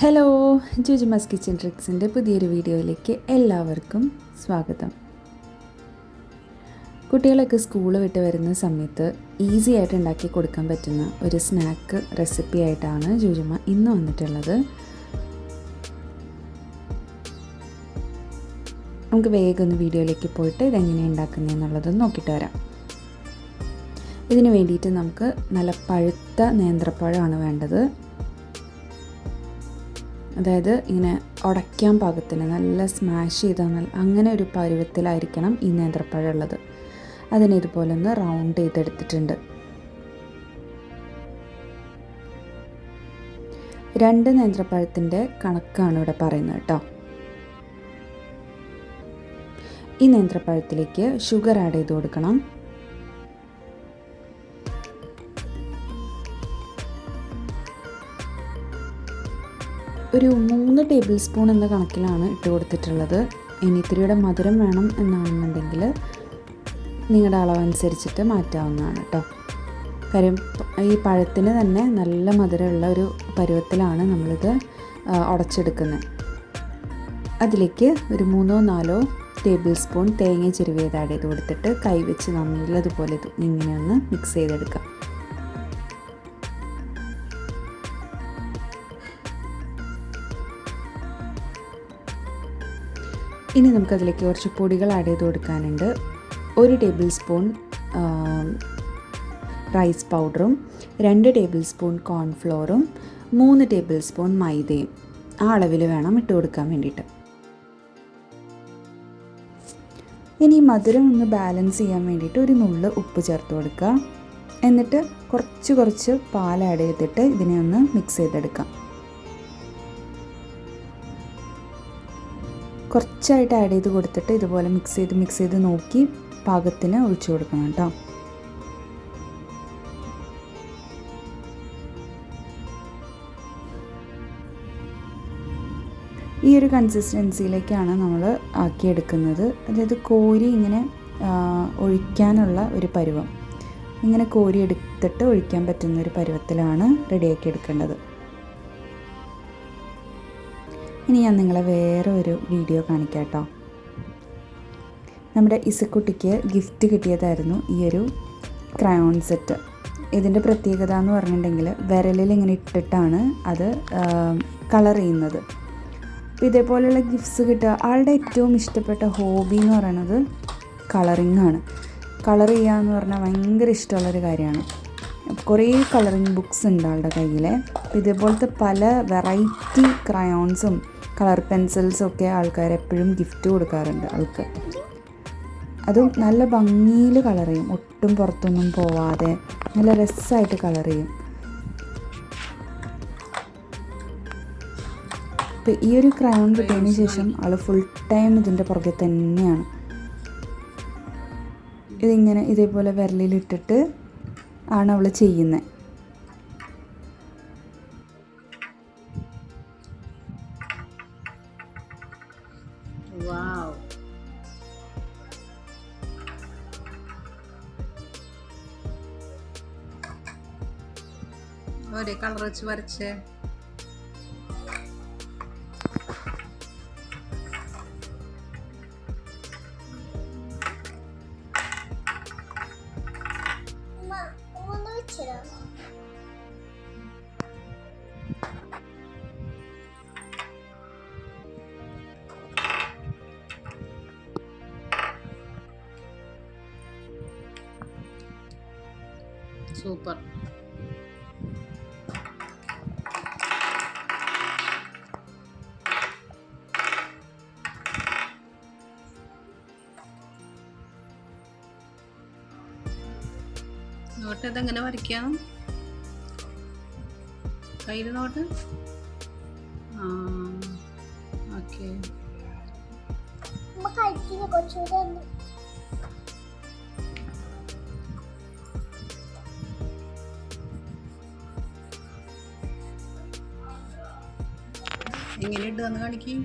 Hello ജുജുമസ് kitchen ട്രിക്സിന്റെ പുതിയൊരു വീഡിയോയിലേക്ക് എല്ലാവർക്കും സ്വാഗതം. കുട്ടികളൊക്കെ സ്കൂൾ വിട്ട് വരുന്ന സമയത്ത് ഈസി ആയിട്ട് ഉണ്ടാക്കി കൊടുക്കാൻ പറ്റുന്ന ഒരു സ്നാക്ക് റെസിപ്പി ആയിട്ടാണ് ജുജുമ ഇന്ന് വന്നിട്ടുള്ളത്. നമുക്ക് വേഗം ഒന്ന് വീഡിയോയിലേക്ക് പോയിട്ട് ഇതെങ്ങനെയാണ് ഉണ്ടാക്കുന്നതെന്നുള്ളത് നോക്കിയിട്ട് വരാം. ഇതിന് വേണ്ടിയിട്ട് നമുക്ക് നല്ല പഴുത്ത നേന്ത്രപ്പഴമാണ് വേണ്ടത്. അതായത് ഇങ്ങനെ ഉടയ്ക്കാൻ പാകത്തിന് നല്ല സ്മാഷ് ചെയ്താൽ അങ്ങനെ ഒരു പരുവത്തിലായിരിക്കണം ഈ നേന്ത്രപ്പഴം ഉള്ളത്. അതിനെ ഇതുപോലെ ഒന്ന് റൗണ്ട് ചെയ്തെടുത്തിട്ടുണ്ട്. രണ്ട് നേന്ത്രപ്പഴത്തിന്റെ കണക്കാണ് ഇവിടെ പറയുന്നത് കേട്ടോ. ഈ നേന്ത്രപ്പഴത്തിലേക്ക് ഷുഗർ ആഡ് ചെയ്ത് കൊടുക്കണം. ഒരു മൂന്ന് ടേബിൾ സ്പൂൺ എന്ന കണക്കിലാണ് ഇട്ട് കൊടുത്തിട്ടുള്ളത്. ഇനി ഇത്തിരിയുടെ മധുരം വേണം എന്നാണെന്നുണ്ടെങ്കിൽ നിങ്ങളുടെ അളവനുസരിച്ചിട്ട് മാറ്റാവുന്നതാണ് കേട്ടോ കാര്യം ഈ പഴത്തിന് തന്നെ നല്ല മധുരമുള്ള ഒരു പരുവത്തിലാണ് നമ്മളിത് ഉടച്ചെടുക്കുന്നത്. അതിലേക്ക് ഒരു മൂന്നോ നാലോ ടേബിൾ സ്പൂൺ തേങ്ങ ചെരുവിയത് ആഡ് ചെയ്ത് കൊടുത്തിട്ട് കൈ വെച്ച് നല്ലതുപോലെ ഇങ്ങനെയൊന്ന് മിക്സ് ചെയ്തെടുക്കാം. ഇനി നമുക്കതിലേക്ക് കുറച്ച് പൊടികൾ ആഡ് ചെയ്ത് കൊടുക്കാനുണ്ട്. ഒരു ടേബിൾ സ്പൂൺ റൈസ് പൗഡറും രണ്ട് ടേബിൾ സ്പൂൺ കോൺഫ്ലോറും മൂന്ന് ടേബിൾ സ്പൂൺ മൈദയും ആ അളവിൽ വേണം ഇട്ട് കൊടുക്കാൻ വേണ്ടിയിട്ട്. ഇനി മധുരം ഒന്ന് ബാലൻസ് ചെയ്യാൻ വേണ്ടിയിട്ട് ഒരു നുള്ള് ഉപ്പ് ചേർത്ത് കൊടുക്കുക. എന്നിട്ട് കുറച്ച് കുറച്ച് പാൽ ആഡ് ചെയ്തിട്ട് ഇതിനെ ഒന്ന് മിക്സ് ചെയ്തെടുക്കാം. കുറച്ചായിട്ട് ആഡ് ചെയ്ത് കൊടുത്തിട്ട് ഇതുപോലെ മിക്സ് ചെയ്ത് മിക്സ് ചെയ്ത് നോക്കി പാകത്തിന് ഒഴിച്ചു കൊടുക്കണം കേട്ടോ. ഈ ഒരു കൺസിസ്റ്റൻസിയിലേക്കാണ് നമ്മൾ ആക്കിയെടുക്കുന്നത്. അതായത് കോരി ഇങ്ങനെ ഒഴിക്കാനുള്ള ഒരു പരുവം. ഇങ്ങനെ കോരി എടുത്തിട്ട് ഒഴിക്കാൻ പറ്റുന്ന ഒരു പരുവത്തിലാണ് റെഡിയാക്കി എടുക്കേണ്ടത്. ഇനി ഞാൻ നിങ്ങളെ വേറെ ഒരു വീഡിയോ കാണിക്കാം കേട്ടോ നമ്മുടെ ഇസക്കുട്ടിക്ക് ഗിഫ്റ്റ് കിട്ടിയതായിരുന്നു ഈ ഒരു ക്രയോൺ സെറ്റ് ഇതിന്റെ പ്രത്യേകത എന്ന് പറഞ്ഞിട്ടുണ്ടെങ്കിൽ വിരലിൽ ഇങ്ങനെ ഇട്ടിട്ടാണ് അത് കളർ ചെയ്യുന്നത്. അപ്പോൾ ഇതേപോലെയുള്ള ഗിഫ്റ്റ്സ് കിട്ടുക. ആളുടെ ഏറ്റവും ഇഷ്ടപ്പെട്ട ഹോബി എന്ന് പറയുന്നത് കളറിങ് ആണ്. കളർ ചെയ്യുക എന്ന് പറഞ്ഞാൽ ഭയങ്കര ഇഷ്ടമുള്ളൊരു കാര്യമാണ്. കുറേ കളറിങ് ബുക്സ് ഉണ്ട് ആളുടെ കയ്യിൽ ഇതേപോലത്തെ പല വെറൈറ്റി ക്രയോൺസും കളർ പെൻസിൽസൊക്കെ എപ്പോഴും ഗിഫ്റ്റ് കൊടുക്കാറുണ്ട് ആൾക്ക്. അതും നല്ല ഭംഗിയിൽ കളർ ചെയ്യും. ഒട്ടും പുറത്തൊന്നും പോവാതെ നല്ല രസമായിട്ട് കളർ ചെയ്യും. ഇപ്പം ഈ ഒരു ക്രയോൺ കിട്ടിയതിന് ശേഷം ആൾ ഫുൾ ടൈം ഇതിന്റെ പുറകെ തന്നെയാണ്. ഇതിങ്ങനെ ഇതേപോലെ വിരലിലിട്ടിട്ട് ആണ് അവൾ ചെയ്യുന്നത് ഒരേ കളർ വെച്ച് വരച്ചേ സൂപ്പർ നോട്ട് ഇതെങ്ങനെ വരയ്ക്കാം? കയ്യിൽ നോട്ട്? ആ ഓക്കെ. എങ്ങനെ എങ്ങനെ ഇടുകയെന്ന് കാണിക്കും?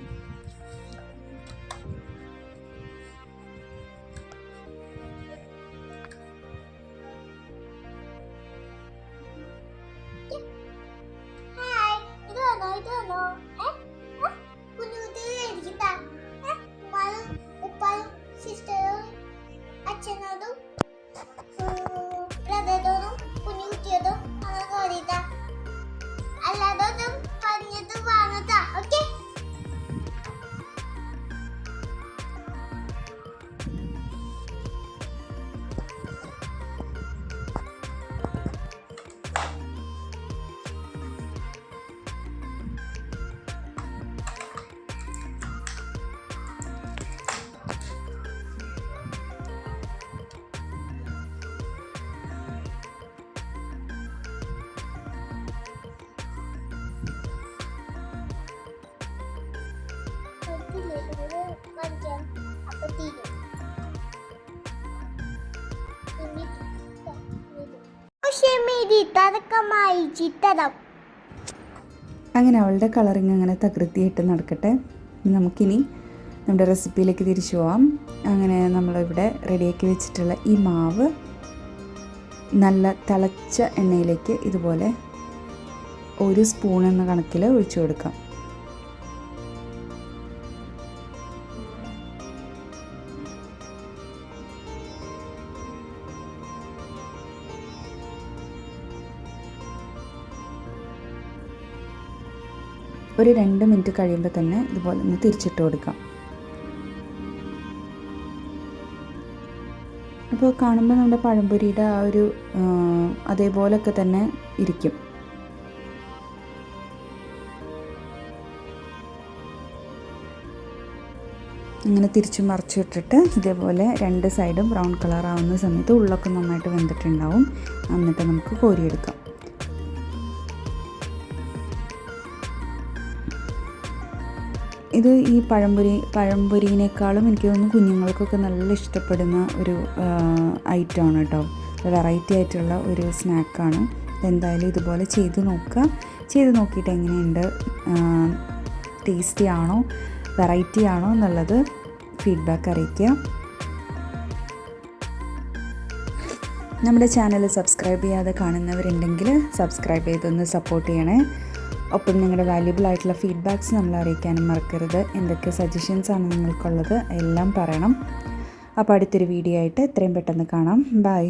അങ്ങനെ അവളുടെ കളറിങ് അങ്ങനെ തകൃതിയായിട്ട് നടക്കട്ടെ. നമുക്കിനി നമ്മുടെ റെസിപ്പിയിലേക്ക് തിരിച്ചു പോവാം. അങ്ങനെ നമ്മളിവിടെ റെഡിയാക്കി വെച്ചിട്ടുള്ള ഈ മാവ് നല്ല തിളച്ച എണ്ണയിലേക്ക് ഇതുപോലെ ഒരു സ്പൂൺ എന്ന കണക്കിൽ ഒഴിച്ചു കൊടുക്കാം. ഒരു രണ്ട് മിനിറ്റ് കഴിയുമ്പോൾ തന്നെ ഇതുപോലെ ഒന്ന് തിരിച്ചിട്ട് കൊടുക്കാം. അപ്പോൾ കാണുമ്പോൾ നമ്മുടെ പഴംപൊരിയുടെ ആ ഒരു അതേപോലൊക്കെ തന്നെ ഇരിക്കും. ഇങ്ങനെ തിരിച്ചു മറിച്ചിട്ടിട്ട് ഇതേപോലെ രണ്ട് സൈഡും ബ്രൗൺ കളർ ആവുന്ന സമയത്ത് ഉള്ളൊക്കെ നന്നായിട്ട് വെന്തിട്ടുണ്ടാവും. എന്നിട്ട് നമുക്ക് കോരിയെടുക്കാം. ഇത് ഈ പഴംപൊരി പഴംപൊരിനേക്കാളും എനിക്ക് തോന്നുന്നു കുഞ്ഞുങ്ങൾക്കൊക്കെ നല്ല ഇഷ്ടപ്പെടുന്ന ഒരു ഐറ്റമാണ് കേട്ടോ. വെറൈറ്റി ആയിട്ടുള്ള ഒരു സ്നാക്കാണ് എന്തായാലും ഇതുപോലെ ചെയ്ത് നോക്കുക. ചെയ്ത് നോക്കിയിട്ട് എങ്ങനെയുണ്ട് ടേസ്റ്റി ആണോ വെറൈറ്റി ആണോ എന്നുള്ളത് ഫീഡ്ബാക്ക് അറിയിക്കുക. നമ്മുടെ ചാനൽ സബ്സ്ക്രൈബ് ചെയ്യാതെ കാണുന്നവരുണ്ടെങ്കിൽ സബ്സ്ക്രൈബ് ചെയ്തൊന്ന് സപ്പോർട്ട് ചെയ്യണേ. ഒപ്പം നിങ്ങളുടെ വാല്യുബിൾ ആയിട്ടുള്ള ഫീഡ്ബാക്ക്സ് നമ്മൾ അറിയിക്കാനും മറക്കരുത്. എന്തൊക്കെ സജഷൻസ് ആണ് നിങ്ങൾക്കുള്ളത് എല്ലാം പറയണം. അപ്പോൾ അടുത്തൊരു വീഡിയോ ആയിട്ട് എത്രയും പെട്ടെന്ന് കാണാം. ബൈ